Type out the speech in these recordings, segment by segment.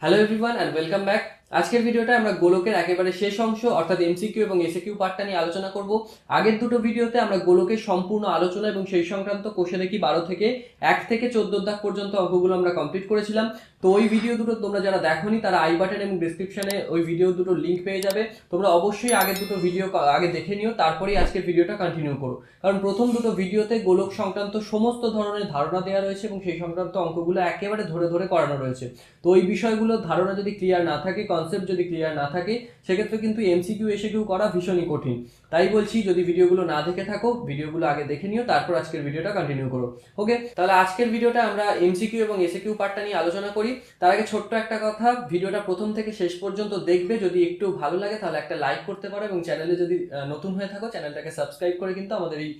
Hello everyone and welcome back আজকের ভিডিওটা আমরা গোলকের একেবারে শেষ অংশ, অর্থাৎ এমসিকিউ এবং এসিকিউ পার্টটা নিয়ে আলোচনা করব। আগের দুটো ভিডিওতে আমরা গোলকের সম্পূর্ণ আলোচনা এবং সেই সংক্রান্ত কোষে দেখি বারো থেকে এক থেকে চোদ্দ দাগ পর্যন্ত অঙ্কগুলো আমরা কমপ্লিট করেছিলাম। তো ওই ভিডিও দুটো তোমরা যারা দেখোনি, তারা আই বাটন এবং ডিসক্রিপশনে ওই ভিডিও দুটো লিঙ্ক পেয়ে যাবে। তোমরা অবশ্যই আগের দুটো ভিডিও আগে দেখে নিও, তারপরেই আজকের ভিডিওটা কন্টিনিউ করো। কারণ প্রথম দুটো ভিডিওতে গোলক সংক্রান্ত সমস্ত ধরনের ধারণা দেওয়া রয়েছে এবং সেই সংক্রান্ত অঙ্কগুলো একেবারে ধরে ধরে করানো রয়েছে। তো ওই বিষয়গুলোর ধারণা যদি ক্লিয়ার না থাকে কনসেপ্ট যদি ক্লিয়ার না থাকে সেক্ষেত্রে কিন্তু এমসিকিউ এসে কিউ করা ভীষণই কঠিন। তাই বলছি, যদি ভিডিওগুলো না দেখে থাকো, ভিডিওগুলো আগে দেখে নিও, তারপর আজকের ভিডিওটা কন্টিনিউ করো। ওকে তাহলে আজকের ভিডিওটা আমরা এমসিকিউ এবং এসিকিউ পার্টটা নিয়ে আলোচনা করি। তার আগে ছোট্ট একটা কথা, ভিডিওটা প্রথম থেকে শেষ পর্যন্ত দেখবে, যদি একটু ভালো লাগে তাহলে একটা লাইক করতে পারো এবং চ্যানেলে যদি নতুন হয়ে থাকো চ্যানেলটাকে সাবস্ক্রাইব করে কিন্তু আমাদের এই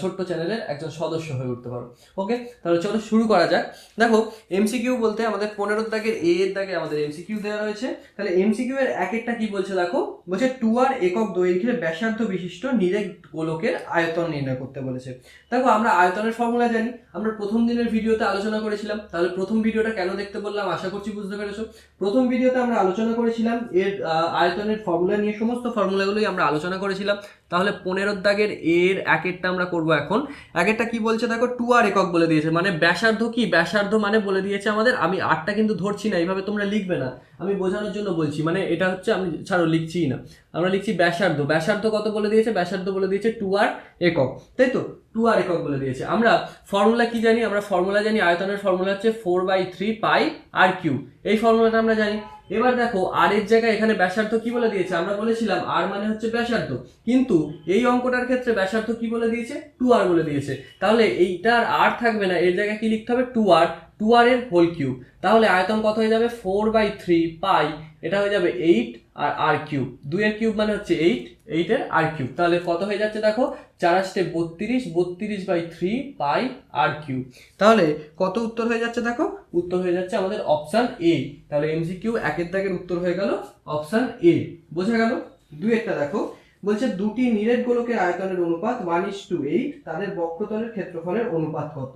ছোট্ট চ্যানেলের একজন সদস্য হয়ে উঠতে পারো। ওকে তাহলে চলো শুরু করা যাক। দেখো এমসিকিউ বলতে আমাদের পনেরো দাগের এ এর দাগে আমাদের এমসিকিউ দেওয়া রয়েছে তাহলে এমসিকিউ এর এক একটা কি বলছে দেখো? বলছে, টু আর একক দৈর্ঘ্যের ব্যাসার্ধ বিশিষ্ট নিরেট গোলকের আয়তন নির্ণয় করতে বলেছে। দেখো, আমরা আয়তনের ফর্মুলা জানি। আমরা প্রথম দিনের ভিডিওতে আলোচনা করেছিলাম। তাহলে প্রথম ভিডিওটা কেন দেখতে বললাম? আশা করছি বুঝতে পেরেছ। প্রথম ভিডিওতে আমরা আলোচনা করেছিলাম এর আয়তনের ফর্মুলা নিয়ে, সমস্ত ফর্মুলাগুলোই আমরা আলোচনা করেছিলাম। তাহলে পনেরো দাগের এর একেরটা আমরা করব এখন। একেরটা কি বলছে দেখো? টু আর একক বলে দিয়েছে। মানে ব্যাসার্ধ কি? ব্যাসার্ধ মানে বলে দিয়েছে আমাদের। আমি আটটা কিন্তু ধরছি না, এইভাবে তোমরা লিখবে না। আমি বোঝানোর জন্য বলছি মানে এটা হচ্ছে আমি, ছাড়ো লিখছি না। আমরা লিখছি ব্যাসার্ধ। ব্যাসার্ধ কত বলে দিয়েছে? ব্যাসার্ধ বলে দিয়েছে টু আর একক। তাই তো? টু আর একক বলে দিয়েছে। আমরা ফর্মুলা কি জানি? আমরা ফর্মুলা জানি, আয়তনের ফর্মুলা হচ্ছে four by three pi r cube এই ফর্মুলাটা আমরা জানি। এবার দেখো আর এর জায়গায় এখানে ব্যাসার্ধ কি বলে দিয়েছে? আমরা বলেছিলাম আর মানে হচ্ছে ব্যাসার্ধ। কিন্তু এই অঙ্কটার ক্ষেত্রে ব্যাসার্ধ কি বলে দিয়েছে? টু আর বলে দিয়েছে। তাহলে এইটার আর থাকবে না, এর জায়গায় কি লিখতে হবে? টু আর টু আর এর হোল কিউব তাহলে আয়তন কত হয়ে যাবে? ফোর বাই থ্রি পাই এটা হয়ে যাবে এইট আর আর কিউব দুইয়ের কিউব মানে হচ্ছে এইট এইটের আর কিউব তাহলে কত হয়ে যাচ্ছে দেখো? চার আসতে বত্রিশ বত্রিশ by three pi r cube তাহলে কত উত্তর হয়ে যাচ্ছে দেখো? উত্তর হয়ে যাচ্ছে আমাদের অপশান এ তাহলে এমসি কিউ একের দাগের উত্তর হয়ে গেল অপশান এ বোঝা গেল? দুইয়েরটা দেখো। বলছে দুটি নিরেট গোলকের আয়তনের অনুপাত ওয়ান ইস টু এইট তাদের বক্রতলের ক্ষেত্রফলের অনুপাত কত?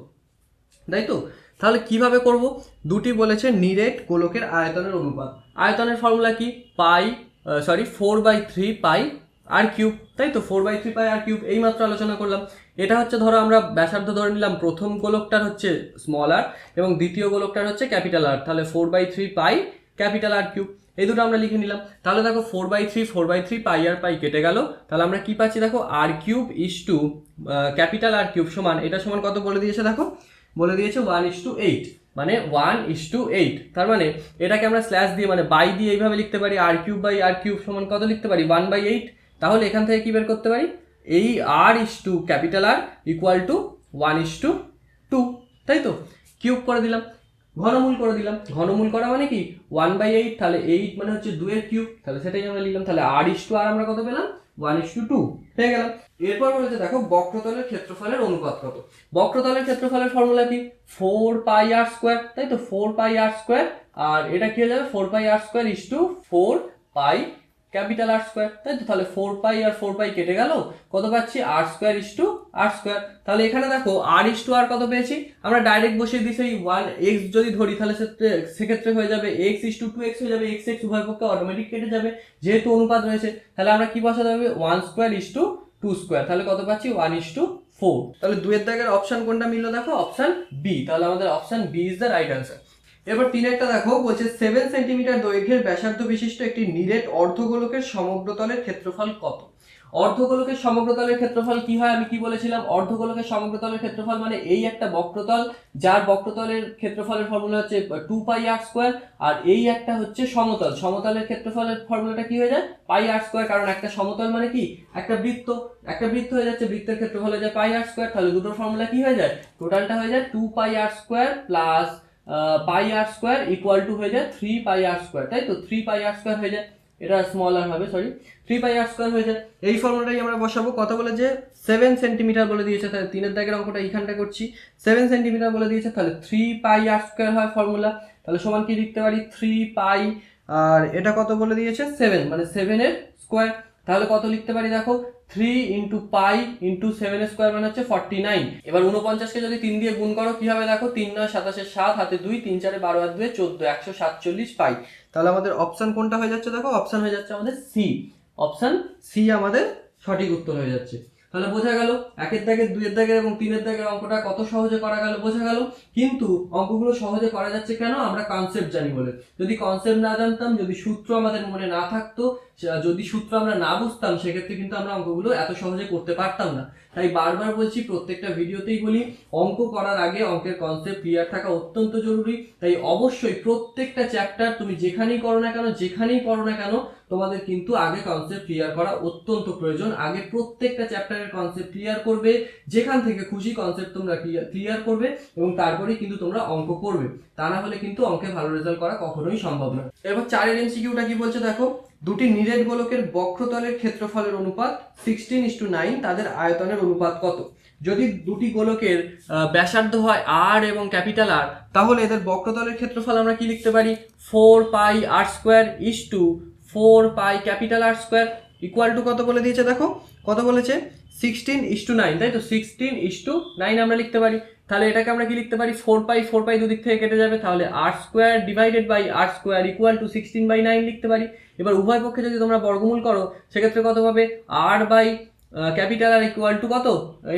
তাই তো? তাহলে কীভাবে করব? দুটি বলেছে নিরেট গোলকের আয়তনের অনুপাত। আয়তনের ফর্মুলা কি? Pi sorry four by three pi r cube তাই তো? Four by three pi r cube এই মাত্র আলোচনা করলাম। এটা হচ্ছে, ধরো, আমরা ব্যাসার্ধ ধরে নিলাম। প্রথম গোলকটার হচ্ছে স্মল আর এবং দ্বিতীয় গোলকটার হচ্ছে ক্যাপিটাল আর তাহলে four by three pi capital r cube এই দুটো আমরা লিখে নিলাম। তাহলে দেখো four by three four by three pi R pi কেটে গেল। তাহলে আমরা কি পাচ্ছি? দেখো r cube is to capital r cube সমান, এটা সমান কত বলে দিয়েছে? দেখো বলে দিয়েছে ওয়ান ইস টু এইট মানে ওয়ান ইস টু এইট তার মানে এটাকে আমরা স্ল্যাশ দিয়ে মানে বাই দিয়ে এইভাবে লিখতে পারি r cube by r cube সমান কত লিখতে পারি? ওয়ান বাই এইট তাহলে এখান থেকে কী বের করতে পারি? এই r is to capital r equal to one is to two তাই তো? কিউব করে দিলাম, ঘনমূল করে দিলাম। ঘনমূল করা মানে কি? ওয়ান বাই এইট তাহলে এইট মানে হচ্ছে দুয়ের কিউব তাহলে সেটাই আমরা লিখলাম। তাহলে আর ইস টু আর আমরা কত পেলাম? ওয়ান ইস টু টু পেয়ে গেলাম এরপর বলেছে, দেখো, বক্রতলের ক্ষেত্রফলের অনুপাত কত? বক্রতলের ক্ষেত্রফলের ফর্মুলা কি? ফোর পাই আর স্কোয়ার তাই তো? ফোর পাই আর স্কোয়ার আর এটা কি হয়ে যাবে? Four pi r square is to four pi capital r square. তাই তো? তাহলে ফোর পাই আর ফোর পাই কেটে গেল। কত পাচ্ছি? R square is to r square তাহলে এখানে দেখো আর ইস টু আর কত পেয়েছি? আমরা ডাইরেক্ট বসিয়ে দিই সেই ওয়ান এক্স যদি ধরি, তাহলে সেক্ষেত্রে- হয়ে যাবে x is to two x হয়ে যাবে। এক্স এক্স উভয় পক্ষে অটোমেটিক কেটে যাবে। যেহেতু অনুপাত রয়েছে, তাহলে আমরা কি বসাতে হবে? One square is to two square তাহলে কত পাচ্ছি? ওয়ান ইস টু ফোর তাহলে দুয়ের দাগের অপশন কোনটা মিললো দেখো? অপশন বি তাহলে আমাদের option B is the right answer এবার তিনেরটা দেখো, বলছে সেভেন সেন্টিমিটার দৈর্ঘ্যের ব্যাসার্ধ বিশিষ্ট একটি নিরেট অর্ধগোলকের সমগ্রতলের ক্ষেত্রফল কত? অর্ধগোলকের সমগ্রতলের ক্ষেত্রফল কি হয়? আমি কি বলেছিলাম? অর্ধগোলকের সমগ্রতলের ক্ষেত্রফল মানে এই একটা বক্রতল, যার বক্রতলের ক্ষেত্রফলের ফর্মুলা হচ্ছে টু পাই আর স্কোয়ার আর এই একটা হচ্ছে সমতল। সমতলের ক্ষেত্রফলের ফর্মুলাটা কি হয়ে যায়? পাই আর স্কোয়ার কারণ একটা সমতল মানে কি? একটা বৃত্ত। একটা বৃত্ত হয়ে যাচ্ছে, বৃত্তের ক্ষেত্রফল হয়ে যায় পাই আর স্কোয়ার তাহলে দুটোর ফর্মুলা কি হয়ে যায়? টোটালটা হয়ে যায় two pi r square plus pi r square equal to হয়ে যায় থ্রি পাই আর স্কোয়ার তাই তো? থ্রি পাই আর স্কোয়ার হয়ে যায়। এটা স্মল আর হবে sorry three pi r square হয়ে যায়। এই ফর্মুলাটাই আমরা বসাবো। কত বলে যে সেভেন সেন্টিমিটার বলে দিয়েছে, তাহলে তিনের দাগের অঙ্কটা এইখানটা করছি। সেভেন সেন্টিমিটার বলে দিয়েছে, তাহলে থ্রি পাই আর স্কোয়ার হয় ফর্মুলা তাহলে সমান কি লিখতে পারি? থ্রি পাই, আর এটা কত বলে দিয়েছে? সেভেন মানে সেভেনের স্কোয়ার তাহলে কত লিখতে পারি দেখো? Three into pi into seven square মানে হচ্ছে ফর্টি নাইন এবার উনপঞ্চাশকে যদি তিন দিয়ে গুণ করো, কি হবে দেখো? তিন নয়, সাতাশে সাত, হাতে দুই, তিন চারে বারো হাত দুয়ে চোদ্দ, একশো সাতচল্লিশ পাই তাহলে আমাদের অপশন কোনটা হয়ে যাচ্ছে দেখো? অপশান হয়ে যাচ্ছে আমাদের সি অপশান সি আমাদের সঠিক উত্তর হয়ে যাচ্ছে। তাহলে বোঝা গেল একের দাগের, দুইয়ের দাগের এবং তিনের দাগের অঙ্কটা কত সহজে করা গেল বোঝা গেল। কিন্তু অঙ্কগুলো সহজে করা যাচ্ছে কেন? আমরা কনসেপ্ট জানি বলে। যদি কনসেপ্ট না জানতাম, যদি সূত্র আমাদের মনে না থাকতো, যদি সূত্র আমরা না বুঝতাম, সেক্ষেত্রে কিন্তু আমরা অঙ্কগুলো এত সহজে করতে পারতাম না। তাই বারবার বলছি, প্রত্যেকটা ভিডিওতেই বলি, অঙ্ক করার আগে অঙ্কের কনসেপ্ট ক্লিয়ার থাকা অত্যন্ত জরুরি। তাই অবশ্যই প্রত্যেকটা চ্যাপ্টার তুমি যেখানেই করো না কেন, যেখানেই পড়ো না কেন, তোমাদের কিন্তু আগে কনসেপ্ট ক্লিয়ার করা অত্যন্ত প্রয়োজন। আগে প্রত্যেকটা চ্যাপ্টারের কনসেপ্ট ক্লিয়ার করবে, যেখান থেকে খুশি কনসেপ্ট তোমরা ক্লিয়ার করবে এবং তারপরেই কিন্তু তোমরা অঙ্ক করবে। তা না হলে কিন্তু অঙ্কে ভালো রেজাল্ট করা কখনোই সম্ভব না। এবার চারের এমসিকিউটা কি বলছে দেখো? দুটি নিরেট গোলকের বক্রতলের ক্ষেত্রফলের অনুপাত সিক্সটিন ইস টু নাইন তাদের আয়তনের অনুপাত কত? যদি দুটি গোলকের ব্যাসার্ধ হয় আর এবং ক্যাপিটাল আর তাহলে এদের বক্রতলের ক্ষেত্রফল আমরা কি লিখতে পারি? Four pi r square is to four pi capital r square equal to কত বলে দিয়েছে দেখো? কত বলেছে? সিক্সটিন ইস টু নাইন তাই তো? সিক্সটিন ইস টু নাইন আমরা লিখতে পারি। তাহলে এটাকে আমরা কি লিখতে পারি? ফোর পাই ফোর পাই দুদিক থেকে কেটে যাবে। তাহলে r square divided by r square equal to sixteen by nine লিখতে পারি। এবার উভয় পক্ষে যদি তোমরা বর্গমূল করো, সেক্ষেত্রে কত পাবে? R by capital r equal to কত?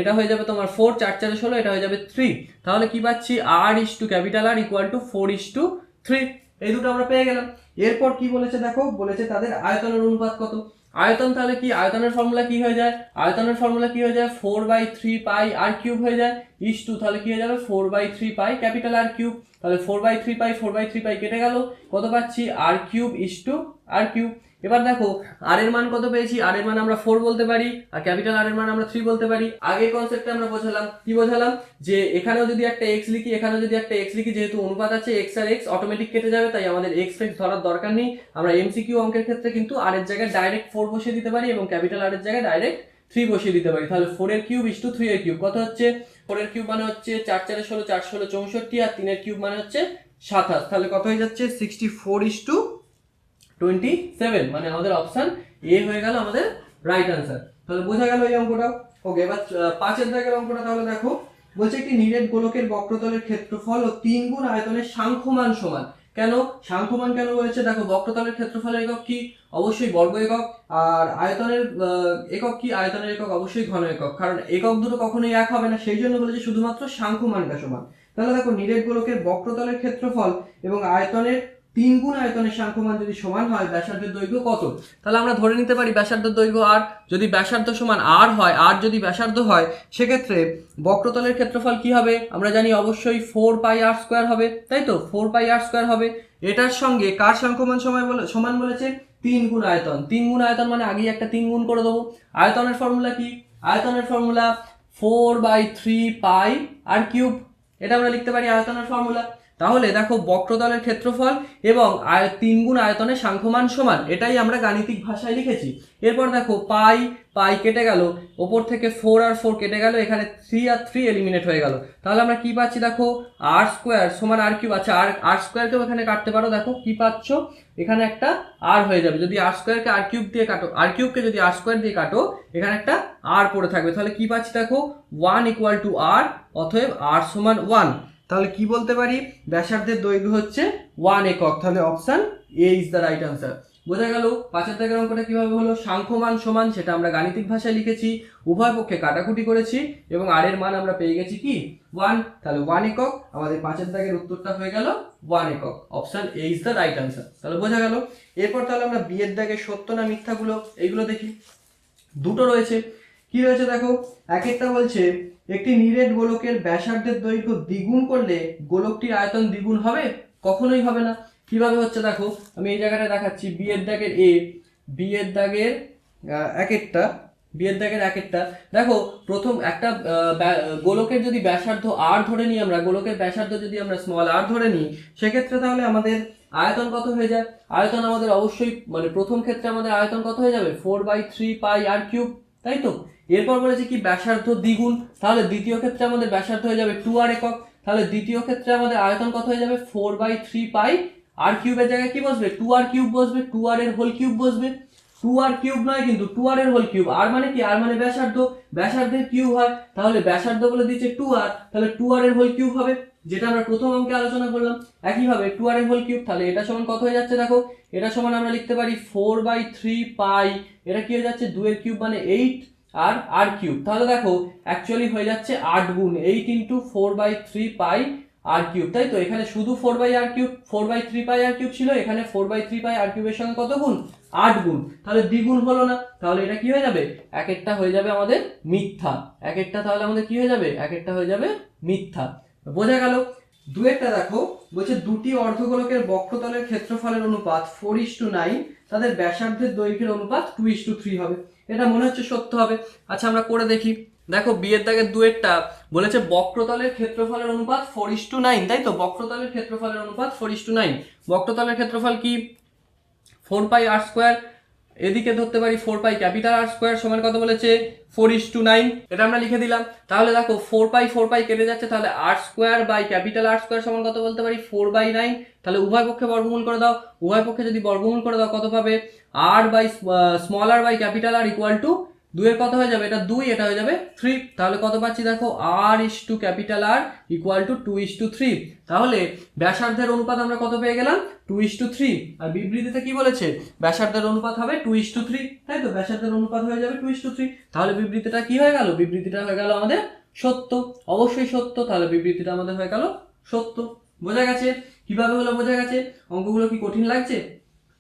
এটা হয়ে যাবে তোমার ফোর চার চারে ষোলো, এটা হয়ে যাবে থ্রি তাহলে কি পাচ্ছি? R is to capital r equal to four is to three এই দুটো আমরা পেয়ে গেলাম। এরপর কি বলেছে দেখো? বলেছে তাদের আয়তনের অনুপাত কত? আয়তন তাহলে কি? আয়তনের ফর্মুলা কি হয়ে যায়? আয়তনের ফর্মুলা কি হয়ে যায়? Four by three pi r cube হয়ে যায়। ইস টু, তাহলে কি হয়ে যাবে? Four by three pi capital r cube তাহলে four by three pi four by three pi কেটে গেল। কত পাচ্ছি? R cube is to r cube এবার দেখো আর এর মান কত পেয়েছি? আর এর মান আমরা ফোর বলতে পারি, আর ক্যাপিটাল আর এর মান আমরা থ্রি বলতে পারি। আগের কনসেপ্টে আমরা বোঝালাম, কি বোঝালাম? যে এখানেও যদি একটা এক্স লিখি, এখানেও যদি একটা এক্স লিখি, যেহেতু অনুপাত আছে এক্স আর এক্স অটোমেটিক কেটে যাবে, তাই আমাদের এক্স এক্স ধরার দরকার নেই। আমরা এমসিকিউ অঙ্কের ক্ষেত্রে কিন্তু আর এর জায়গায় ডাইরেক্ট ফোর বসিয়ে দিতে পারি, এবং ক্যাপিটাল আর এর জায়গায় ডাইরেক্ট থ্রি বসিয়ে দিতে পারি। তাহলে ফোর এর কিউব ইস টু থ্রি এর কিউব কত হচ্ছে? ফোর এর কিউব মানে হচ্ছে চার চারে ষোলো, চার ষোলো চৌষট্টি, আর তিনের কিউব মানে হচ্ছে সাতাশ। তাহলে কত হয়ে যাচ্ছে? Sixty four is to twenty seven মানে আমাদের অপশন এ হয়ে গেল আমাদের রাইট আনসার তাহলে বোঝা গেল এই অঙ্কটা। ওকে এবার পাঁচের দাগের অঙ্কটা তাহলে দেখো। বলছে একটি নিরেট গোলকের বক্রতলের ক্ষেত্রফল ও তিন গুণ আয়তনের সাংখ্যমান সমান। কেন? সাংখ্যমান কেন বলেছে দেখো, বক্রতলের ক্ষেত্রফলের একক কি? অবশ্যই বর্গ একক। আর আয়তনের একক কি? আয়তনের একক, অবশ্যই ঘন একক। কারণ একক দুটো কখনোই এক হবে না। সেই জন্য বলেছে শুধুমাত্র সাংখ্যমানটা সমান। তাহলে দেখো, নিরেট গোলকের বক্রতলের ক্ষেত্রফল এবং আয়তনের তিন গুণ আয়তনের সাংখ্যমান যদি সমান হয় ব্যাসার্ধের দৈর্ঘ্য কত? তাহলে আমরা ধরে নিতে পারি ব্যাসার্ধ দৈর্ঘ্য আর যদি ব্যাসার্ধ সমান আর হয় আর যদি ব্যাসার্ধ হয়, সেক্ষেত্রে বক্রতলের ক্ষেত্রফল কি হবে? আমরা জানি অবশ্যই ফোর পাই আর স্কোয়ার হবে, তাই তো? ফোর পাই আর স্কোয়ার হবে। এটার সঙ্গে কার সাংখ্যমান সময় বলে সমান বলেছে? তিন গুণ আয়তন। তিন গুণ আয়তন মানে আগেই একটা তিন গুণ করে দেবো। আয়তনের ফর্মুলা কি? আয়তনের formula four by three pi r cube এটা আমরা লিখতে পারি আয়তনের ফর্মুলা তাহলে দেখো বক্রতলের ক্ষেত্রফল এবং আয় তিন গুণ আয়তনের সাংখ্যমান সমান, এটাই আমরা গাণিতিক ভাষায় লিখেছি। এরপর দেখো পাই পাই কেটে গেল, ওপর থেকে ফোর আর ফোর কেটে গেল, এখানে থ্রি আর থ্রি এলিমিনেট হয়ে গেল। তাহলে আমরা কি পাচ্ছি দেখো? আর স্কোয়ার সমান আর কিউব আচ্ছা আর আর স্কোয়ারকেও এখানে কাটতে পারো, দেখো কি পাচ্ছ? এখানে একটা আর হয়ে যাবে, যদি আর স্কোয়ারকে আর কিউব দিয়ে কাটো, আর কিউবকে যদি আর স্কোয়ার দিয়ে কাটো, এখানে একটা আর পড়ে থাকবে। তাহলে কি পাচ্ছি দেখো? ওয়ান ইকুয়াল টু আর, অতএব আর সমান ওয়ান। তাহলে কি বলতে পারি? ব্যাসার্ধের দৈর্ঘ্য হচ্ছে ওয়ান একক। তাহলে option A is the right answer বোঝা গেল পাঁচের দাগের অঙ্কটা কীভাবে হলো? সাংখ্যমান সমান, সেটা আমরা গাণিতিক ভাষায় লিখেছি, উভয় পক্ষে কাটাকুটি করেছি, এবং আর এর মান আমরা পেয়ে গেছি কি? ওয়ান তাহলে ওয়ান একক, আমাদের পাঁচের দাগের উত্তরটা হয়ে গেল ওয়ান একক। Option A is the right answer তাহলে বোঝা গেল, এরপর তাহলে আমরা বিয়ের দাগের সত্য না মিথ্যাগুলো এইগুলো দেখি। দুটো রয়েছে। কি রয়েছে দেখো? এক একটা বলছে, একটি নিরেট গোলকের ব্যাসার্ধের দৈর্ঘ্য দ্বিগুণ করলে গোলকটির আয়তন দ্বিগুণ হবে? কখনোই হবে না। কীভাবে হচ্ছে দেখো? আমি এই জায়গাটা দেখাচ্ছি বিয়ের দাগের এ বিয়ের দাগের একটা বিয়ের দাগের এক একটা দেখো, প্রথম একটা গোলকের যদি ব্যাসার্ধ আর ধরে নিই আমরা, গোলকের ব্যাসার্ধ যদি আমরা স্মল আর ধরে নিই, সেক্ষেত্রে তাহলে আমাদের আয়তন কত হয়ে যায়? আয়তন আমাদের অবশ্যই মানে প্রথম ক্ষেত্রে আমাদের আয়তন কত হয়ে যাবে? Four by three pi r cube তাই তো? এরপর বলেছে কি, ব্যাসার্ধ দ্বিগুণ, তাহলে দ্বিতীয় ক্ষেত্রে আমাদের ব্যাসার্ধ হয়ে যাবে টু আর একক, তাহলে দ্বিতীয় ক্ষেত্রে আমাদের আয়তন কত হয়ে যাবে? Four by three pi r কিউবের জায়গায় কি বসবে? টু আর কিউব বসবে টু আর এর হোল কিউব বসবে। টু আর কিউব নয় কিন্তু টু আর এর হোল কিউব আর মানে কি? আর মানে ব্যাসার্ধ, ব্যাসার্ধের কিউব হয়, তাহলে ব্যাসার্ধ বলে দিচ্ছে টু আর তাহলে টু আর এর হোল কিউব হবে, যেটা আমরা প্রথম অঙ্কে আলোচনা করলাম। একইভাবে টু আর এর হোল কিউব তাহলে এটা সমান কত হয়ে যাচ্ছে দেখো? এটা সমান আমরা লিখতে পারি ফোর বাই থ্রি পাই এটা কি হয়ে যাচ্ছে? দুয়ের কিউব মানে এইট আর আর কিউব। তাহলে দেখো অ্যাকচুয়ালি হয়ে যাচ্ছে আট গুণ eight into four by three pi r cube. তাই তো? এখানে শুধু four by r cube four by three pi r cube ছিল, এখানে four by three pi r কিউবের সঙ্গে কত গুণ? আট গুণ। তাহলে দ্বিগুণ হলো না। তাহলে এটা কি হয়ে যাবে? এক একটা হয়ে যাবে আমাদের মিথ্যা। এক একটা তাহলে আমাদের কি হয়ে যাবে? এক একটা হয়ে যাবে মিথ্যা। বোঝা গেল? দু একটা দেখো, বলছে দুটি অর্ধগোলকের বক্রতলের ক্ষেত্রফলের অনুপাত ফোর ইস টু নাইন তাদের ব্যাসার্ধের দৈর্ঘ্যের অনুপাত টু ইস টু থ্রি হবে। এটা মনে হচ্ছে সত্য হবে। আচ্ছা আমরা করে দেখি। দেখো, বিয়ের দাগের দুয়েরটা। বলেছে বক্রতলের ক্ষেত্রফলের অনুপাত ফোর ইস টু নাইন তাই তো? বক্রতলের ক্ষেত্রফলের অনুপাত ফোর ইস টু নাইন বক্রতলের ক্ষেত্রফল কি? ফোর পাই আর স্কোয়ার এদিকে ধরতে পারি four pi capital r square সমান কত বলেছে? ফোর ইস টু নাইন এটা আমরা লিখে দিলাম। তাহলে দেখো ফোর পাই ফোর পাই কেটে যাচ্ছে। তাহলে r square by capital r square সমান কত বলতে পারি? ফোর বাই নাইন তাহলে উভয় পক্ষে বর্গমূল করে দাও। উভয় পক্ষে যদি বর্গমূল করে দাও, কত পাবে? R by small r by capital r equal to দুইয়ের কত হয়ে যাবে? এটা দুই, এটা হয়ে যাবে থ্রি তাহলে কত পাচ্ছি দেখো? R is to capital r equal to two is to three তাহলে ব্যাসার্ধের অনুপাত আমরা কত পেয়ে গেলাম? টু ইস টু থ্রি আর বিবৃতিতে কি বলেছে? ব্যাসার্ধের অনুপাত হবে টু ইস টু থ্রি তাই তো? ব্যাসার্ধের অনুপাত হয়ে যাবে টু ইস টু থ্রি তাহলে বিবৃতিটা কি হয়ে গেল? বিবৃতিটা হয়ে গেল আমাদের সত্য। অবশ্যই সত্য। তাহলে বিবৃতিটা আমাদের হয়ে গেল সত্য। বোঝা গেছে? কীভাবে হলো বোঝা গেছে? অঙ্কগুলো কি কঠিন লাগছে?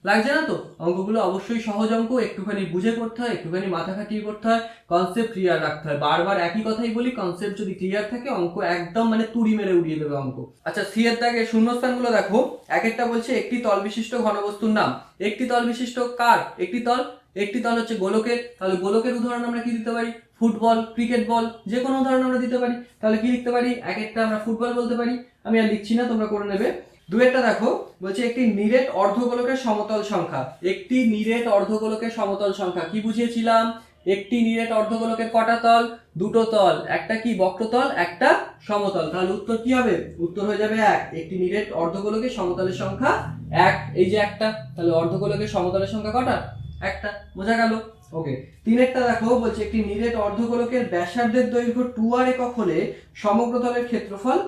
লাগছে না তো? অঙ্কগুলো অবশ্যই সহজ অঙ্ক, একটুখানি বুঝে করতে হয়, একটুখানি মাথা খাটিয়ে করতে হয় কনসেপ্ট ক্লিয়ার রাখতে হয়। বারবার একই কথাই বলি কনসেপ্ট যদি ক্লিয়ার থাকে, অঙ্ক একদম মানে তুড়ি মেরে উড়িয়ে দেবে অঙ্ক। আচ্ছা সি এর দাগে শূন্যস্থানগুলো দেখো। এক একটা বলছে একটি তল বিশিষ্ট ঘনবস্তুর নাম। একটি তল বিশিষ্ট কার? একটি তল? একটি তল হচ্ছে গোলকের। তাহলে গোলকের উদাহরণ আমরা কি দিতে পারি? ফুটবল ক্রিকেট বল যে কোনো উদাহরণ আমরা দিতে পারি। তাহলে কি লিখতে পারি? এক একটা আমরা ফুটবল বলতে পারি। আমি আর লিখছি না, তোমরা করে নেবে। দু একটা দেখো, বলছে একটি নিরেট অর্ধগোলকের সমতল সংখ্যা। একটি নিরেট অর্ধগোলকের সমতল সংখ্যা। কি বুঝিয়েছিলাম? একটি নিরেট অর্ধগোলকের কটা তল? দুটো তল। একটা কি? বক্রতল, একটা সমতল। তাহলে উত্তর কি হবে? উত্তর হয়ে যাবে এক। একটি নিরেট অর্ধগোলকের সমতলের সংখ্যা এক। এই যে একটা, তাহলে অর্ধগোলকের সমতলের সংখ্যা কটা? একটা। বোঝা গেল? ওকে তিনেরটা দেখো, বলছে একটি নিরেট অর্ধগোলকের ব্যাসার্ধের দৈর্ঘ্য টু আর একক হলে সমগ্রতলের ক্ষেত্রফল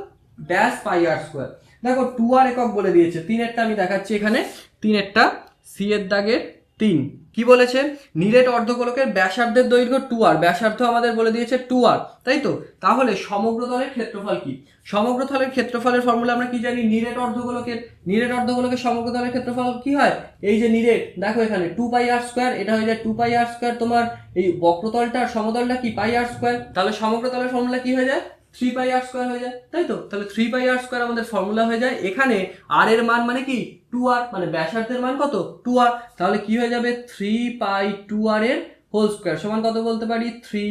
ড্যাশ পাই আর স্কোয়ার দেখো টু আর একক বলে দিয়েছে, তিনেরটা আমি দেখাচ্ছি এখানে, তিনেরটা সি এর দাগের তিন। কি বলেছে? নিরেট অর্ধগোলকের ব্যাসার্ধের দৈর্ঘ্য টু আর ব্যাসার্ধ আমাদের বলে দিয়েছে টু আর তাই তো? তাহলে সমগ্র তলের ক্ষেত্রফল কি? সমগ্র তলের ক্ষেত্রফলের ফর্মুলা আমরা কি জানি? নিরেট অর্ধগোলকের নিরেট অর্ধগোলকের সমগ্রতলের ক্ষেত্রফল কি হয়? এই যে নিরেট, দেখো এখানে টু পাই আর স্কোয়ার এটা হয়ে যায় টু পাই আর স্কোয়ার তোমার এই বক্রতলটা সমতলটা কি? পাই আর স্কোয়ার তাহলে সমগ্র তলের ফর্মুলা কি হয়ে যায়? থ্রি পাই আর স্কোয়ার হয়ে যায়, তাই তো? তাহলে থ্রি পাই আর স্কোয়ার আমাদের ফর্মুলা হয়ে যায়, এখানে আর এর মান মানে কি? টু আর মানে ব্যাসার্ধের মান কত? টু আর তাহলে কি হয়ে যাবে? থ্রি পাই টু আর এর হোল স্কোয়ার সমান কত বলতে পারি? থ্রি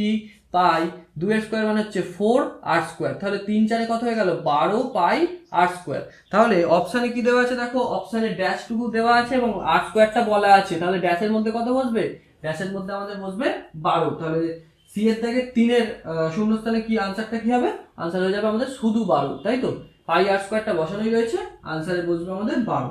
পাই দুয়ের স্কোয়ার মানে হচ্ছে ফোর আর স্কোয়ার তাহলে তিন চারে কত হয়ে গেল? বারো পাই আর স্কোয়ার তাহলে অপশানে কি দেওয়া আছে দেখো? অপশানে ড্যাশ টুকু দেওয়া আছে এবং আর স্কোয়ারটা বলা আছে। তাহলে ড্যাশের মধ্যে কত বসবে? ড্যাশের মধ্যে আমাদের বসবে বারো। তাহলে সি এর থেকে তিনের শূন্যস্থানে কি আনসারটা কি হবে? আনসার হয়ে যাবে আমাদের শুধু বারো, তাই তো? পাই আর স্কোয়ারটা বসানোই রয়েছে আনসারে বসবে আমাদের বারো।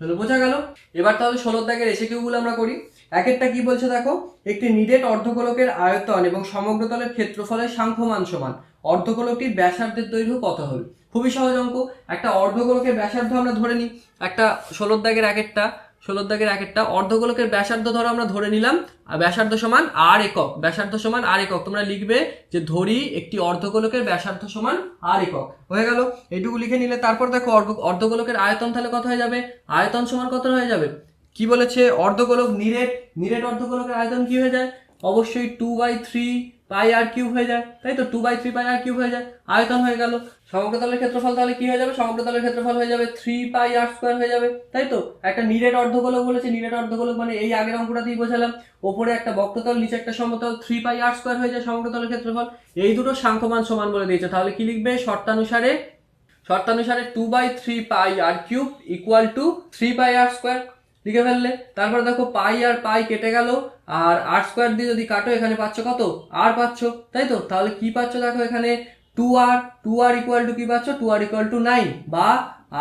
তাহলে বোঝা গেল? এবার তাহলে ষোলোর দাগের এসে কিউগুলো আমরা করি। এক একটা কি বলছে দেখো? একটি নিডেট অর্ধগোলকের আয়তন এবং সমগ্র তলের ক্ষেত্রফলের সাংখ্যমান সমান। অর্ধগোলকটির ব্যাসার্ধের দৈর্ঘ্য কত হবে? খুবই সহজ অঙ্ক। একটা অর্ধগোলকের ব্যাসার্ধ আমরা ধরে নিই। একটা ষোলোর দাগের এক একটা ষোলোর দাগের এক একটা অর্ধগোলকের ব্যাসার্ধ ধরো আমরা ধরে নিলাম, আর ব্যাসার্ধ সমান আর একক, ব্যাসার্ধ সমান আর একক। তোমরা লিখবে যে ধরি একটি অর্ধগোলকের ব্যাসার্ধ সমান আর একক। হয়ে গেল, এইটুকু লিখে নিলে তারপর দেখো অর্ধ- অর্ধগোলকের আয়তন তাহলে কত হয়ে যাবে? আয়তন সমান কত হয়ে যাবে? কি বলেছে? অর্ধগোলক নিরেট নিরেট অর্ধগোলকের আয়তন কি হয়ে যায়? অবশ্যই two by three pi r cube হয়ে যায়। তাই তো? Two by three pi r cube হয়ে যায়। আয়তন হয়ে গেল। সমগ্রতলের ক্ষেত্রফল তাহলে কি হয়ে যাবে? সমগ্রতলের ক্ষেত্রফল হয়ে যাবে থ্রি পাই আর স্কোয়ার হয়ে যাবে। তাই তো? একটা নিরেট অর্ধগোলক বলেছে, নিরেট অর্ধগোলক মানে এই আগের অঙ্কটাতেই বোঝালাম। ওপরে একটা বক্রতল, নিচে একটা সমতল থ্রি পাই আর স্কোয়ার হয়ে যায় সমগ্রতলের ক্ষেত্রফল। এই দুটো সাংখ্যমান সমান বলে দিয়েছে। তাহলে কি লিখবে? শর্তানুসারে শর্তানুসারে two by three pi r cube equal to three pi r square লিখে ফেললে। তারপরে দেখো পাই আর পাই কেটে গেল। আর আর স্কোয়ার দিয়ে যদি কাটো, এখানে পাচ্ছ কত? আর পাচ্ছ। তাই তো? তাহলে কি পাচ্ছ দেখো এখানে? Two r two r equal to কি পাচ্ছ? Two r equal to nine বা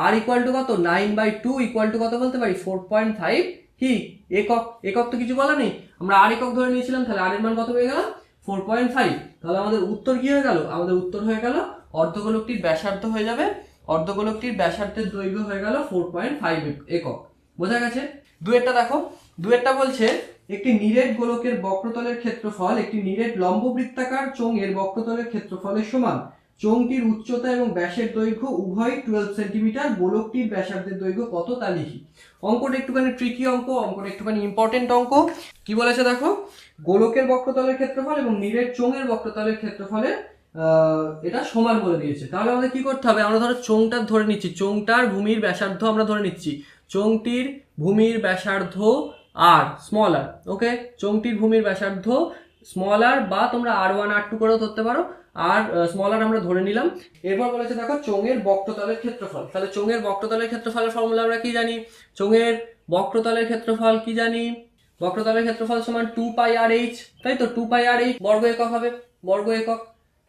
আর ইকুয়াল টু কত? Nine by two equal to কত বলতে পারি? ফোর পয়েন্ট ফাইভ কি? একক একক তো কিছু বলা নেই। আমরা আর একক ধরে নিয়েছিলাম, তাহলে আর এর মান কত হয়ে গেল? ফোর পয়েন্ট ফাইভ তাহলে আমাদের উত্তর কি হয়ে গেল? আমাদের উত্তর হয়ে গেল, অর্ধগোলকটির ব্যাসার্ধ হয়ে যাবে। অর্ধগোলকটির ব্যাসার্ধের দৈর্ঘ্য হয়ে গেল ফোর পয়েন্ট ফাইভ একক। বোঝা গেছে? দুয়েরটা দেখো। দুয়েরটা বলছে একটি নিরেট গোলকের বক্রতলের ক্ষেত্রফল, একটি নিরেট লম্ব বৃত্তাকার চোঙের বক্রতলের ক্ষেত্রফলের সমান। চোঙটির উচ্চতা এবং ব্যাসের দৈর্ঘ্য উভয় টুয়েলভ সেন্টিমিটার গোলকটির ব্যাসার্ধের দৈর্ঘ্য কত তা লিখি। অঙ্কটা একটুখানি ট্রিকি অঙ্ক, অঙ্কটা একটুখানি ইম্পর্টেন্ট অঙ্ক। কি বলেছে দেখো? গোলকের বক্রতলের ক্ষেত্রফল এবং নিরেট চোঙের বক্রতলের ক্ষেত্রফলের এটা সমান বলে দিয়েছে। তাহলে আমাদের কি করতে হবে? আমরা ধরো চোঙটা ধরে নিচ্ছি। চোঙটার ভূমির ব্যাসার্ধ আমরা ধরে নিচ্ছি। চোঙটির ভূমির ব্যাসার্ধ আর স্মল আর ওকে চোঙটির ভূমির ব্যাসার্ধ স্মল আর বা তোমরা আর ওয়ান আর টু করেও ধরতে পারো। আর স্মল আর আমরা ধরে নিলাম। এরপর বলেছে, দেখো, চোঙের বক্রতলের ক্ষেত্রফল। তাহলে চোঙের বক্রতলের ক্ষেত্রফলের ফর্মুলা আমরা কি জানি? চোঙের বক্রতলের ক্ষেত্রফল কি জানি? বক্রতলের ক্ষেত্রফল সমান টু পাই আর এইচ তাই তো? টু পাই আর এইচ বর্গ একক হবে, বর্গ একক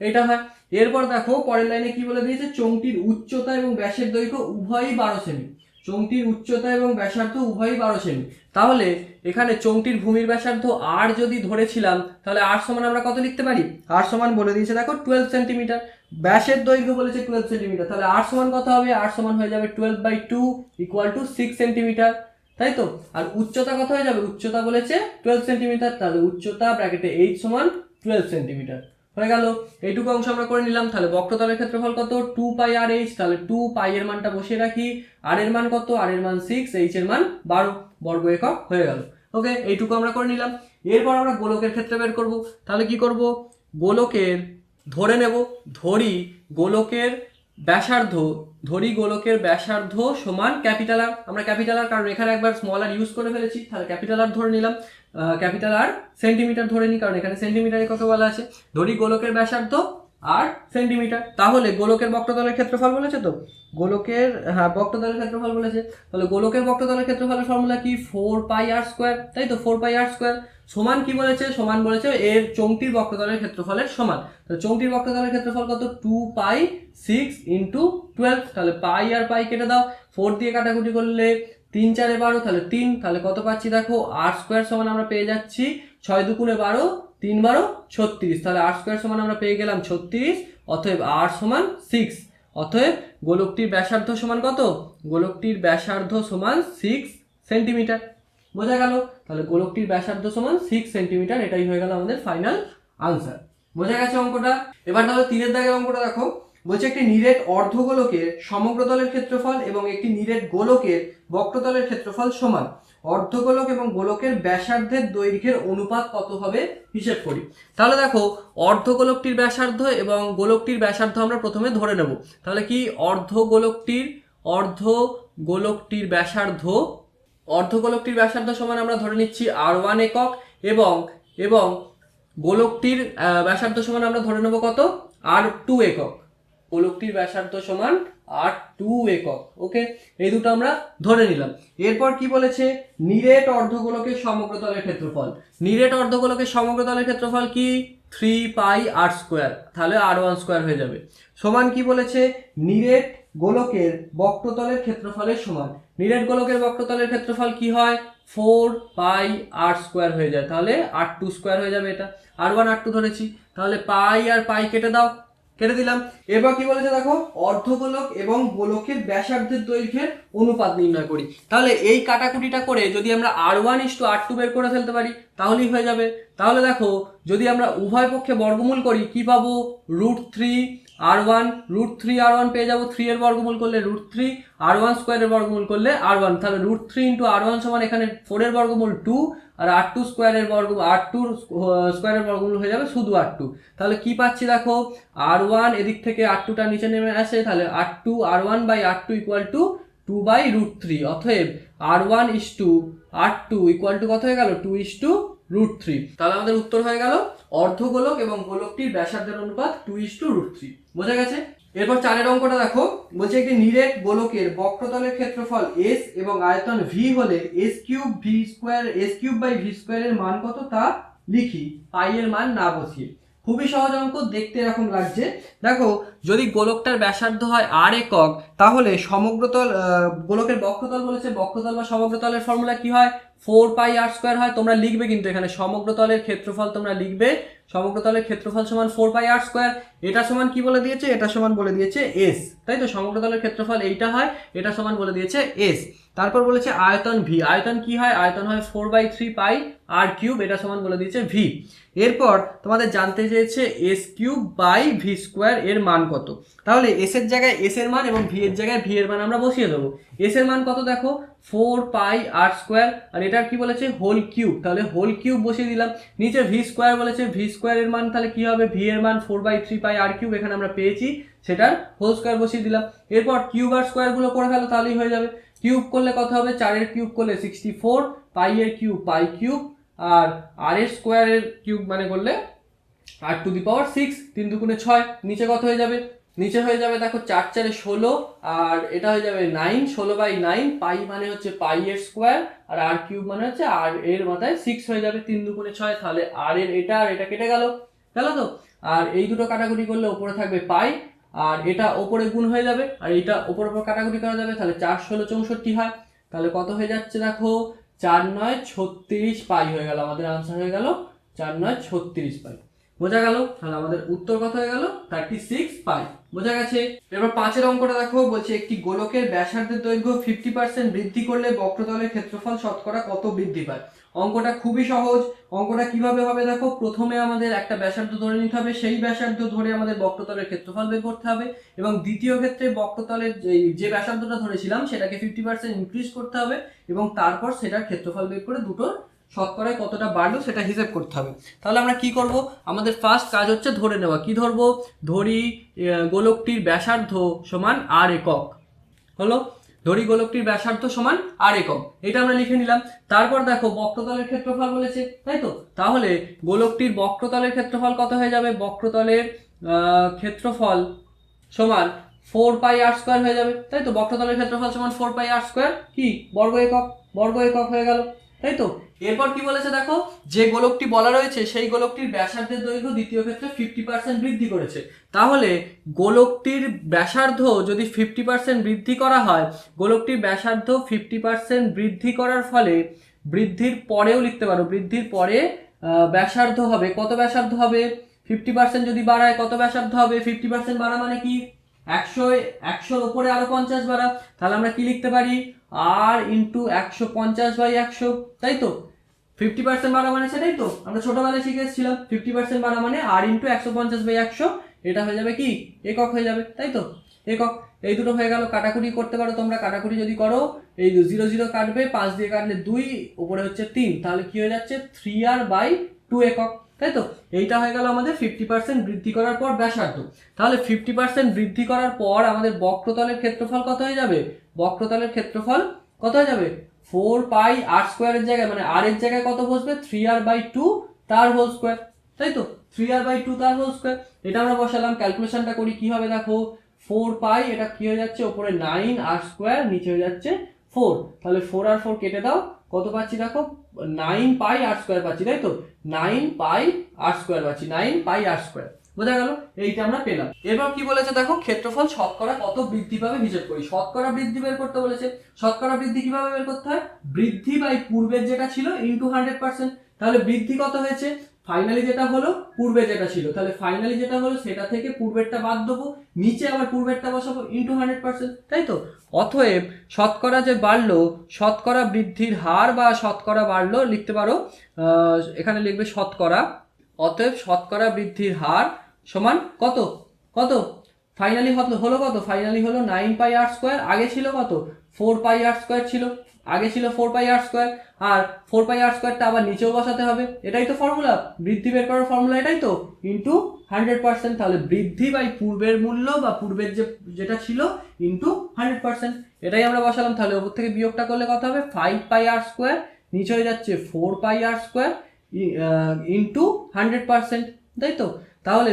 এটা হয়। এরপর দেখো, পরের লাইনে কি বলে দিয়েছে? চোঙটির উচ্চতা এবং ব্যাসের দৈর্ঘ্য উভয়ই বারো সেমি। চোঙটির উচ্চতা এবং ব্যাসার্ধ উভয়ই বারো সেমি। তাহলে এখানে চোঙটির ভূমির ব্যাসার্ধ আর যদি ধরেছিলাম, তাহলে আর সমান আমরা কত লিখতে পারি? আর সমান বলে দিয়েছে দেখো টুয়েলভ সেন্টিমিটার ব্যাসের দৈর্ঘ্য বলেছে টুয়েলভ সেন্টিমিটার তাহলে আর সমান কত হবে? আর সমান হয়ে যাবে twelve by two equal to six centimetre তাই তো? আর উচ্চতা কত হয়ে যাবে? উচ্চতা বলেছে টুয়েলভ সেন্টিমিটার তাহলে উচ্চতা ব্র্যাকেটে এইট সমান টুয়েলভ সেন্টিমিটার হয়ে গেল। এইটুকু অংশ আমরা করে নিলাম, তাহলে বক্রতলের ক্ষেত্রফল কত? টু পাই আর এইচ তাহলে টু পাই এর মানটা বসিয়ে রাখি। আর এর মান কত? আর এর মান সিক্স এইচ এর মান বারো, বর্গ একক হয়ে গেল। ওকে এইটুকু আমরা করে নিলাম। এরপর আমরা গোলকের ক্ষেত্রে বের করব। তাহলে কি করব? গোলকের, ধরে নেব, ধরি গোলকের ব্যাসার্ধ ধরি গোলকের ব্যাসার্ধ সমান ক্যাপিটাল আর আমরা ক্যাপিটাল আর কারণ এখানে একবার স্মল আর ইউজ করে ফেলেছি, তাহলে ক্যাপিটাল আর ধরে নিলাম। ক্যাপিটাল আর সেন্টিমিটার ধরে নিই, কারণ এখানে সেন্টিমিটারে কত বলা আছে? ধরি গোলকের ব্যাসার্ধ আর সেন্টিমিটার। তাহলে গোলকের বক্রতলের ক্ষেত্রফল বলেছে তো? গোলকের হ্যাঁ বক্রতলের ক্ষেত্রফল বলেছে। তাহলে গোলকের বক্রতলের ক্ষেত্রফলের ফর্মুলা কি? ফোর পাই আর স্কোয়ার তাই তো? ফোর পাই আর স্কোয়ার সমান কি বলেছে? সমান বলেছে এর চোঙটির বক্রতলের ক্ষেত্রফলের সমান। তাহলে চোঙটির বক্রতলের ক্ষেত্রফল কত? Two pi six into twelve তাহলে পাই আর পাই কেটে দাও। ফোর দিয়ে কাটাকুটি করলে তিন চারে বারো। তাহলে তিন। তাহলে কত পাচ্ছি দেখো? আর স্কোয়ার সমান আমরা পেয়ে যাচ্ছি ছয় দুগুণে বারো। তিন বারো ছত্রিশ। তাহলে আর স্কোয়ার সমান আমরা পেয়ে গেলাম ছত্রিশ, অতএব আর সমান সিক্স অতএব গোলকটির ব্যাসার্ধ সমান কত? গোলকটির ব্যাসার্ধ সমান সিক্স সেন্টিমিটার বোঝা গেল? তাহলে গোলকটির ব্যাসার্ধ সমান সিক্স সেন্টিমিটার এটাই হয়ে গেল আমাদের ফাইনাল আনসার বোঝা গেছে অঙ্কটা? এবার তাহলে তিনের দাগের অঙ্কটা দেখো। বলছে একটি নিরেট অর্ধগোলকের সমগ্রতলের ক্ষেত্রফল এবং একটি নিরেট গোলকের বক্রতলের ক্ষেত্রফল সমান। অর্ধগোলক এবং গোলকের ব্যাসার্ধের দৈর্ঘ্যের অনুপাত কত হবে? হিসেব করি। তাহলে দেখো, অর্ধগোলকটির ব্যাসার্ধ এবং গোলকটির ব্যাসার্ধ আমরা প্রথমে ধরে নেব। তাহলে কি? অর্ধগোলকটির অর্ধ গোলকটির ব্যাসার্ধ, অর্ধগোলকটির ব্যাসার্ধ সমান আমরা ধরে নিচ্ছি আর ওয়ান একক এবং এবং গোলকটির ব্যাসার্ধ সমান আমরা ধরে নেব কত? আর টু একক। গোলকটির ব্যাসার্ধ সমান আর টু একক ওকে এই দুটো আমরা ধরে নিলাম। এরপর কি বলেছে? নিরেট অর্ধগোলকের সমগ্রতলের ক্ষেত্রফল। নিরেট অর্ধগোলকের সমগ্রতলের ক্ষেত্রফল কি? থ্রি পাই আর স্কোয়ার তাহলে আর ওয়ান স্কোয়ার হয়ে যাবে। সমান কি বলেছে? নিরেট গোলকের বক্রতলের ক্ষেত্রফলের সমান। নিরেট গোলকের বক্রতলের ক্ষেত্রফল কি হয়? ফোর পাই আর স্কোয়ার হয়ে যায়। তাহলে আর টু স্কোয়ার হয়ে যাবে এটা। আর ওয়ান আর টু ধরেছি। তাহলে পাই আর পাই কেটে দাও। কেটে দিলাম। এবার কি বলেছে দেখো? অর্ধগোলক এবং গোলকের ব্যাসার্ধের দৈর্ঘ্যের অনুপাত নির্ণয় করি। তাহলে এই কাটাকুটিটা করে যদি আমরা r one is to r two বের করে ফেলতে পারি, তাহলেই হয়ে যাবে। তাহলে দেখো, যদি আমরা উভয় পক্ষে বর্গমূল করি, কি পাবো? Root three r one root three r one পেয়ে যাব থ্রি এর বর্গমূল করলে রুট থ্রি আর ওয়ান স্কোয়ারের বর্গমূল করলে আর ওয়ান তাহলে root three into r one সমান এখানে ফোরের বর্গমূল টু আর আর টু স্কোয়ারের বর্গ আর টু স্কোয়ারের বর্গমূল হয়ে যাবে শুধু আর টু তাহলে কি পাচ্ছি দেখো? আর ওয়ান এদিক থেকে আর টুটা নিচে নেমে আসে, তাহলে r two r one by r two equal to two by root three অতএব r one is to r two equal to কত হয়ে গেল? Two is to root three তাহলে আমাদের উত্তর হয়ে গেল অর্ধগোলক এবং গোলকটির ব্যাসার্ধের অনুপাত two is to root three বোঝা গেছে? এরপর চারের অঙ্কটা দেখো। বলছে একটি নিরেট গোলকের বক্রতলের ক্ষেত্রফল এস এবং আয়তন ভি হলে S cube V square S cube by V স্কোয়ারের মান কত তা লিখি। পাই এর মান না বসিয়ে। খুবই সহজ অঙ্ক, দেখতে এরকম লাগছে। দেখো, যদি গোলকটার ব্যাসার্ধ হয় আর একক, তাহলে সমগ্রতল গোলকের বক্রতল বলেছে, বক্রতল বা সমগ্রতলের ফর্মুলা কি হয়? ফোর পাই আর স্কোয়ার হয়, তোমরা লিখবে কিন্তু এখানে সমগ্র তলের ক্ষেত্রফল তোমরা লিখবে। সমগ্র তলের ক্ষেত্রফল সমান ফোর পাই আর স্কোয়ার এটা সমান কি বলে দিয়েছে? এটা সমান বলে দিয়েছে এস তাই তো? সমগ্র তলের ক্ষেত্রফল এইটা হয়, এটা সমান বলে দিয়েছে এস তারপর বলেছে আয়তন ভি আয়তন কি হয়? আয়তন হয় four by three pi r cube, এটা সমান বলে দিয়েছে ভি এরপর তোমাদের জানতে চেয়েছে S cube by V square এর মান কত। তাহলে এস এর জায়গায় এস এর মান এবং ভি এর জায়গায় ভি এর মান আমরা বসিয়ে দেবো। এস এর মান কত দেখো? ফোর পাই আর স্কোয়ার আর এটার কি বলেছে? হোল কিউব তাহলে হোল কিউব বসিয়ে দিলাম। নিচে ভি স্কোয়ার বলেছে ভি স্কোয়ারের মান তাহলে কি হবে? ভি এর মান four by three pi r cube এখানে আমরা পেয়েছি, সেটার হোল স্কোয়ার বসিয়ে দিলাম। এরপর কিউব আর স্কোয়ারগুলো করে ফেলো, তাহলেই হয়ে যাবে। কিউব করলে কত হবে? চারের কিউব করলে সিক্সটি ফোর পাই এর কিউব পাই কিউব আর আর এর স্কোয়ারের কিউব মানে করলে আর টু দি পাওয়ার সিক্স তিন দুগুণে ছয়, নিচে কত হয়ে যাবে? নিচে হয়ে যাবে দেখো চার চারে ষোলো, আর এটা হয়ে যাবে নাইন ষোলো বাই নাইন পাই মানে হচ্ছে পাই এর স্কোয়ার আর আর কিউব মানে হচ্ছে আর এর মাথায় সিক্স হয়ে যাবে তিন দুগুণে ছয়, তাহলে আর এর এটা আর এটা কেটে গেল গেল তো? আর এই দুটো কাটাকুটি করলে ওপরে থাকবে পাই আর এটা ওপরে গুণ হয়ে যাবে, আর এটা ওপর ওপর কাটাকুটি করা যাবে, তাহলে চার, ষোলো, চৌষট্টি হয়, তাহলে কত হয়ে যাচ্ছে দেখো? চার নয় ছত্রিশ পাই হয়ে গেল, আমাদের আনসার হয়ে গেল চার নয় ছত্রিশ পাই। বোঝা গেল? তাহলে আমাদের উত্তর কত হয়ে গেল? Thirty six pi. বোঝা গেছে? এবার পাঁচের অঙ্কটা দেখো, বলছে একটি গোলকের ব্যাসার্ধের দৈর্ঘ্য ফিফটি পার্সেন্ট বৃদ্ধি করলে বক্রতলের ক্ষেত্রফল শতকরা কত বৃদ্ধি পায়? অঙ্কটা খুবই সহজ। অঙ্কটা কীভাবে হবে দেখো, প্রথমে আমাদের একটা ব্যাসার্ধ ধরে নিতে হবে। সেই ব্যাসার্ধ ধরে আমাদের বক্রতলের ক্ষেত্রফল বের করতে হবে এবং দ্বিতীয় ক্ষেত্রে বক্রতলের যে- ব্যাসার্ধটা ধরেছিলাম, সেটাকে ফিফটি পার্সেন্ট ইনক্রিজ করতে হবে এবং তারপর সেটার ক্ষেত্রফল বের করে দুটোর শতকরায় কতটা বাড়লো সেটা হিসেব করতে হবে। তাহলে আমরা কি করব? আমাদের ফার্স্ট কাজ হচ্ছে ধরে নেওয়া। কি ধরবো? ধরি গোলকটির ব্যাসার্ধ সমান আর একক। হলো? ধরি গোলকটির ব্যাসার্ধ সমান আর একক। এটা আমরা লিখে নিলাম। তারপর দেখো, বক্রতলের ক্ষেত্রফল বলেছে, তাই তো? তাহলে গোলকটির বক্রতলের ক্ষেত্রফল কত হয়ে যাবে? বক্রতলের ক্ষেত্রফল সমান ফোর পাই আর স্কোয়ার হয়ে যাবে। তাই তো? বক্রতলের ক্ষেত্রফল সমান ফোর পাই আর স্কোয়ার কি? বর্গ একক। বর্গ একক হয়ে গেল। তাই তো? এরপর কি বলেছে দেখো? যে গোলকটি বলা রয়েছে, সেই গোলকটির ব্যাসার্ধের দৈর্ঘ্য দ্বিতীয় ক্ষেত্রে ফিফটি পার্সেন্ট বৃদ্ধি করেছে। তাহলে গোলকটির ব্যাসার্ধ যদি ফিফটি পার্সেন্ট বৃদ্ধি করা হয়, গোলকটির ব্যাসার্ধ ফিফটি পার্সেন্ট বৃদ্ধি করার ফলে বৃদ্ধির পরেও লিখতে পারো, বৃদ্ধির পরে ব্যাসার্ধ হবে। কত ব্যাসার্ধ হবে? ফিফটি পার্সেন্ট যদি বাড়ায়, কত ব্যাসার্ধ হবে? ফিফটি পার্সেন্ট বাড়া মানে কি? একশো, একশোর উপরে আরও পঞ্চাশ বাড়া। তাহলে আমরা কি লিখতে পারি? আর ইন্টু একশো পঞ্চাশ বাই একশো, তাই তো? ফিফটি পার্সেন্ট বাড়া মানে সেটাই তো? আমরা ছোটবেলায় শিখে এসেছিলাম ফিফটি পার্সেন্ট বাড়া মানে আর ইন্টু একশো পঞ্চাশ বাই একশো, এটা হয়ে যাবে কি? একক হয়ে যাবে, তাই তো? একক, এই দুটো হয়ে গেল, কাটাকুটি করতে পারো তোমরা, কাটাকুটি যদি করো, এই জিরো জিরো কাটবে, পাঁচ দিয়ে কাটলে দুই, উপরে হচ্ছে তিন, তাহলে কি হয়ে যাচ্ছে? থ্রি আর বাই টু একক। তাই তো? এইটা হয়ে গেল আমাদের ফিফটি পার্সেন্ট বৃদ্ধি করার পর ব্যাসার্ধ। তাহলে ফিফটি পার্সেন্ট বৃদ্ধি করার পর আমাদের বক্রতলের ক্ষেত্রফল কত হয়ে যাবে? বক্রতলের ক্ষেত্রফল কত হয়ে যাবে? ফোর পাই আর স্কোয়ারের জায়গায় মানে আর এর জায়গায় কত বসবে? থ্রি আর বাই টু তার হোল স্কোয়ার তাই তো? থ্রি আর বাই টু তার হোল স্কোয়ার এটা আমরা বসালাম ক্যালকুলেশনটা করি, কি হবে দেখো? ফোর পাই এটা কি হয়ে যাচ্ছে? ওপরে নাইন আর স্কোয়ার নিচে হয়ে যাচ্ছে ফোর তাহলে ফোর আর ফোর কেটে দাও। কত পাচ্ছি দেখো? নাইন পাই আর স্কোয়ার পাচ্ছি, তাই তো? নাইন পাই আর স্কোয়ার পাচ্ছি নাইন পাই আর স্কোয়ার বোঝা গেল? এইটা আমরা পেলাম। এবার কি বলেছে দেখো? ক্ষেত্রফল শতকরা কত বৃদ্ধি পাবে হিসেব করি। শতকরা বৃদ্ধি বের করতে বলেছে। শতকরা বৃদ্ধি কীভাবে বের করতে হয়? বৃদ্ধি বাই পূর্বের যেটা ছিল ইন্টু হান্ড্রেড পার্সেন্ট তাহলে বৃদ্ধি কত হয়েছে? ফাইনালি যেটা হলো, পূর্বে যেটা ছিল। তাহলে ফাইনালি যেটা হলো, সেটা থেকে পূর্বেরটা বাদ দেবো। নিচে আবার পূর্বেরটা বসাবো ইন্টু হান্ড্রেড পার্সেন্ট তাই তো? অতএব শতকরা যে বাড়লো, শতকরা বৃদ্ধির হার বা শতকরা বাড়লো, লিখতে পারো এখানে লিখবে শতকরা। অতএব শতকরা বৃদ্ধির হার সমান কত? কত? ফাইনালি হলো কত? ফাইনালি হলো নাইন পাই আর স্কোয়ার আগে ছিল কত? ফোর পাই আর স্কোয়ার ছিল। আগে ছিল ফোর পাই আর স্কোয়ার আর ফোর পাই আর স্কোয়ারটা আবার নিচেও বসাতে হবে। এটাই তো ফর্মুলা বৃদ্ধি বের করার ফর্মুলা এটাই তো। ইন্টু হান্ড্রেড পার্সেন্ট তাহলে বৃদ্ধি বাই পূর্বের মূল্য বা পূর্বের যে, যেটা ছিল ইন্টু হান্ড্রেড পার্সেন্ট এটাই আমরা বসালাম। তাহলে ওপর থেকে বিয়োগটা করলে কত হবে? ফাইভ পাই আর স্কোয়ার নিচে হয়ে যাচ্ছে four pi r square into hundred percent তাই তো? তাহলে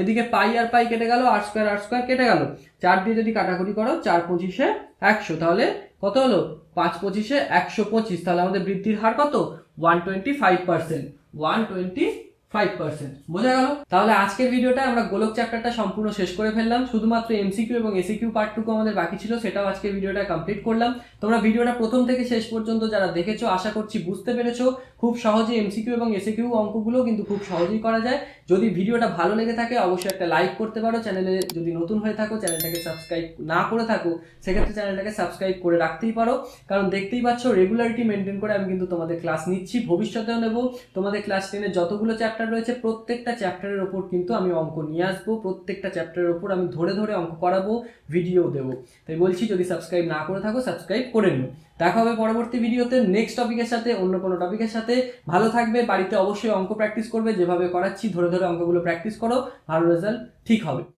এদিকে পাই আর পাই কেটে গেল আর স্কোয়ার আর স্কোয়ার কেটে গেল। চার দিয়ে যদি কাটাকুটি করো, চার পঁচিশে একশো। তাহলে কত হলো? পাঁচ পঁচিশে একশো পঁচিশ, তাহলে আমাদের বৃদ্ধির হার কত? One twenty five percent one twenty five percent বোঝা গেল? তাহলে আজকের ভিডিওটা আমরা গোলক চ্যাপ্টারটা সম্পূর্ণ শেষ করে ফেললাম। শুধুমাত্র এমসিকিউ এবং এসিকিউ পার্টটুকু আমাদের বাকি ছিল, সেটাও আজকের ভিডিওটা কমপ্লিট করলাম। তোমরা ভিডিওটা প্রথম থেকে শেষ পর্যন্ত যারা দেখেছ, আশা করছি বুঝতে পেরেছ। খুব সহজে এমসিকিউ এবং এসিকিউ অঙ্কগুলো কিন্তু খুব সহজেই করা যায়। যদি ভিডিওটা ভালো লেগে থাকে, অবশ্যই একটা লাইক করতে পারো। চ্যানেলে যদি নতুন হয়ে থাকো চ্যানেলটাকে সাবস্ক্রাইব না করে থাকো, সেক্ষেত্রে চ্যানেলটাকে সাবস্ক্রাইব করে রাখতেই পারো। কারণ দেখতেই পাচ্ছ রেগুলারিটি মেনটেন করে আমি কিন্তু তোমাদের ক্লাস নিচ্ছি। ভবিষ্যতেও নেব। তোমাদের ক্লাস টেনের যতগুলো চ্যাপ্টার রয়েছে, প্রত্যেকটা চ্যাপ্টারের ওপর কিন্তু আমি অঙ্ক নিয়ে আসব। প্রত্যেকটা চ্যাপ্টারের ওপর আমি ধরে ধরে অঙ্ক করাবো ভিডিও দেবো। তাই বলছি, যদি সাবস্ক্রাইব না করে থাকো সাবস্ক্রাইব করে নিও। দেখা হবে পরবর্তী ভিডিওতে। নেক্সট টপিকের সাথে, অন্য কোনো টপিকের সাথে। ভালো থাকবে, বাড়িতে অবশ্যই অঙ্ক প্র্যাকটিস করবে। যেভাবে করাচ্ছি, ধরে ধরে অঙ্কগুলো প্র্যাকটিস করো। ভালো রেজাল্ট ঠিক হবে।